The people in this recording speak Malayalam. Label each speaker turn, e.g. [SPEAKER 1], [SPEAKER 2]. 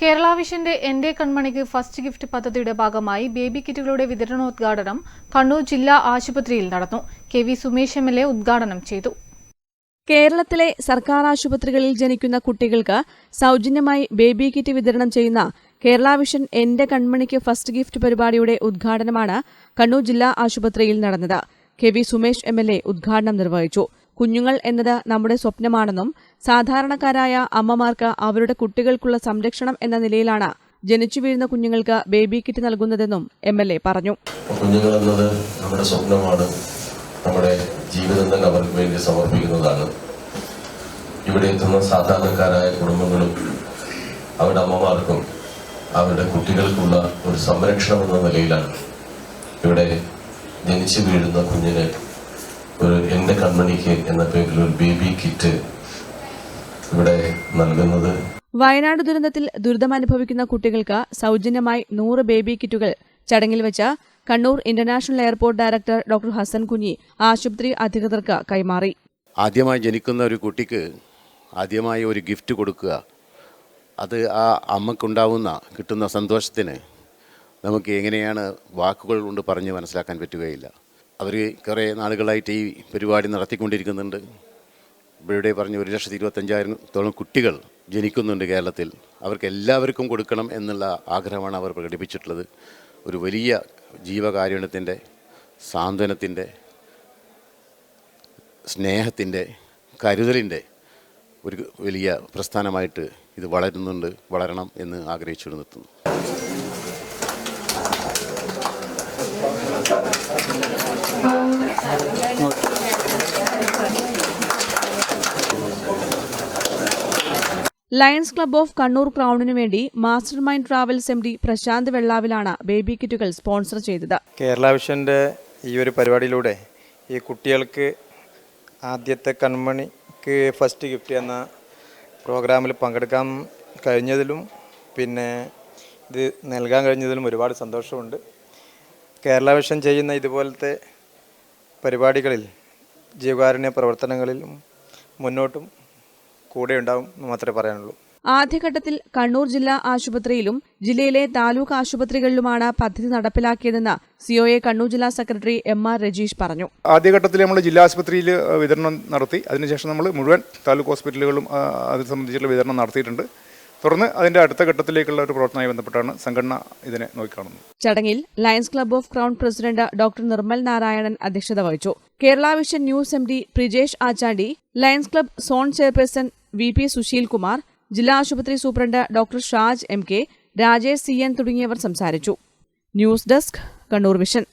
[SPEAKER 1] കേരള വിഷന്റെ എന്റെ കൺമണിക്ക് ഫസ്റ്റ് ഗിഫ്റ്റ് പദ്ധതിയുടെ ഭാഗമായി ബേബി കിറ്റുകളുടെ വിതരണോദ്ഘാടനം കണ്ണൂർ ജില്ലാ ആശുപത്രിയിൽ നടന്നു. K V Sumesh M L ഉദ്ഘാടനം ചെയ്തു.
[SPEAKER 2] കേരളത്തിലെ സർക്കാർ ആശുപത്രികളിൽ ജനിക്കുന്ന കുട്ടികൾക്ക് സൗജന്യമായി ബേബി കിറ്റ് വിതരണം ചെയ്യുന്ന കേരള വിഷൻ എന്റെ കൺമണിക്ക് ഫസ്റ്റ് ഗിഫ്റ്റ് പരിപാടിയുടെ ഉദ്ഘാടനമാണ് കണ്ണൂർ ജില്ലാ ആശുപത്രിയിൽ നടന്നത്. K V Sumesh M L A ഉദ്ഘാടനം നിർവഹിച്ചു. കുഞ്ഞുങ്ങൾ എന്നത് നമ്മുടെ സ്വപ്നമാണെന്നും സാധാരണക്കാരായ അമ്മമാർക്ക് അവരുടെ കുട്ടികൾക്കുള്ള സംരക്ഷണം എന്ന നിലയിലാണ് ജനിച്ചു വീഴുന്ന കുഞ്ഞുങ്ങൾക്ക് ബേബി കിറ്റ് നൽകുന്നതെന്നും എം എൽ എ പറഞ്ഞു.
[SPEAKER 3] കുഞ്ഞുങ്ങൾ എന്നത് നമ്മുടെ സ്വപ്നമാണ്. നമ്മുടെ ജീവിതം തന്നെ അവർക്ക് വേണ്ടി സമർപ്പിക്കുന്നതാണ്. ഇവിടെ എത്തുന്ന സാധാരണക്കാരായ കുടുംബങ്ങളും അവരുടെ അമ്മമാർക്കും അവരുടെ കുട്ടികൾക്കുള്ള ഒരു സംരക്ഷണം എന്ന നിലയിലാണ് ഇവിടെ ജനിച്ചു വീഴുന്ന കുഞ്ഞിന് ഒരു എന്റെ കൺമണിക്ക് എന്ന പേരിൽ ഒരു ബേബി കിറ്റ് ഇവിടെ നൽകുന്നത്.
[SPEAKER 2] വയനാട് ദുരന്തത്തിൽ ദുരിതമനുഭവിക്കുന്ന കുട്ടികൾക്ക് സൗജന്യമായി നൂറ് ബേബി കിറ്റുകൾ. ചടങ്ങിൽ വെച്ച Kannur international airport director doctor Hasan Kunhi ആശുപത്രി അധികൃതർക്ക് കൈമാറി.
[SPEAKER 4] ആദ്യമായി ജനിക്കുന്ന ഒരു കുട്ടിക്ക് ആദ്യമായി ഒരു ഗിഫ്റ്റ് കൊടുക്കുക. അത് ആ അമ്മക്കുണ്ടാവുന്ന കിട്ടുന്ന സന്തോഷത്തിന് നമുക്ക് എങ്ങനെയാണ് വാക്കുകൾ കൊണ്ട് പറഞ്ഞ് മനസ്സിലാക്കാൻ പറ്റുകയില്ല. അവർ കുറേ നാളുകളായിട്ട് ഈ പരിപാടി നടത്തിക്കൊണ്ടിരിക്കുന്നുണ്ട്. ഇവിടെ പറഞ്ഞ ഒരു ലക്ഷത്തി ഇരുപത്തഞ്ചായിരത്തോളം കുട്ടികൾ ജനിക്കുന്നുണ്ട് കേരളത്തിൽ. അവർക്ക് എല്ലാവർക്കും കൊടുക്കണം എന്നുള്ള ആഗ്രഹമാണ് അവർ പ്രകടിപ്പിച്ചിട്ടുള്ളത്. ഒരു വലിയ ജീവകാരുണ്യത്തിന്റെ സാന്ത്വനത്തിന്റെ സ്നേഹത്തിന്റെ കരുതലിന്റെ ഒരു വലിയ പ്രസ്ഥാനമായിട്ട് ഇത് വളരുന്നുണ്ട് വളരണം എന്ന് ആഗ്രഹിച്ചു നിർത്തുന്നു.
[SPEAKER 2] ലയൺസ് ക്ലബ്ബ് ഓഫ് കണ്ണൂർ ക്രൗണിനു വേണ്ടി master mind travels M D Prashanth വെള്ളാവിലാണ് baby കിറ്റുകൾ സ്പോൺസർ ചെയ്തത്.
[SPEAKER 5] കേരള വിഷന്റെ ഈ ഒരു പരിപാടിയിലൂടെ ഈ കുട്ടികൾക്ക് ആദ്യത്തെ കൺമണിക്ക് ഫസ്റ്റ് ഗിഫ്റ്റ് എന്ന പ്രോഗ്രാമിൽ പങ്കെടുക്കാൻ കഴിഞ്ഞതിലും പിന്നെ ഇത് നൽകാൻ കഴിഞ്ഞതിലും ഒരുപാട് സന്തോഷമുണ്ട്. കേരള വിഷൻ ചെയ്യുന്ന ഇതുപോലത്തെ പരിപാടികളിൽ ജീവകാരുണ്യ പ്രവർത്തനങ്ങളിലും മുന്നോട്ടും കൂടെ ഉണ്ടാവും എന്ന് മാത്രമേ പറയാനുള്ളൂ.
[SPEAKER 2] ആദ്യഘട്ടത്തിൽ കണ്ണൂർ ജില്ലാ ആശുപത്രിയിലും ജില്ലയിലെ താലൂക്ക് ആശുപത്രികളിലുമാണ് പദ്ധതി നടപ്പിലാക്കിയതെന്ന് സിഒഎ കണ്ണൂർ ജില്ലാ സെക്രട്ടറി എം ആർ രജീഷ് പറഞ്ഞു.
[SPEAKER 6] ആദ്യഘട്ടത്തിൽ നമ്മൾ ജില്ലാ ആശുപത്രിയിൽ വിതരണം നടത്തി. അതിനുശേഷം നമ്മൾ മുഴുവൻ താലൂക്ക് ഹോസ്പിറ്റലുകളും അത് സംബന്ധിച്ചുള്ള വിതരണം നടത്തിയിട്ടുണ്ട്. തുടർന്ന് അതിന്റെ അടുത്ത ഘട്ടത്തിലേക്കുള്ള ഒരു പ്രവർത്തനമായി ബന്ധപ്പെട്ടാണ് സംഘടന ഇതിനെ നോക്കിക്കാണുന്നത്.
[SPEAKER 2] ചടങ്ങിൽ Lions club of crown president doctor Nirmal Narayanan അധ്യക്ഷത വഹിച്ചു. Kerala vision news M D Prijesh Achandi Lions club zone chairperson V P Susheel Kumar ജില്ലാ ആശുപത്രി superintendent doctor Shaj M K Rajesh C N തുടങ്ങിയവർ സംസാരിച്ചു. News desk Kannur vision.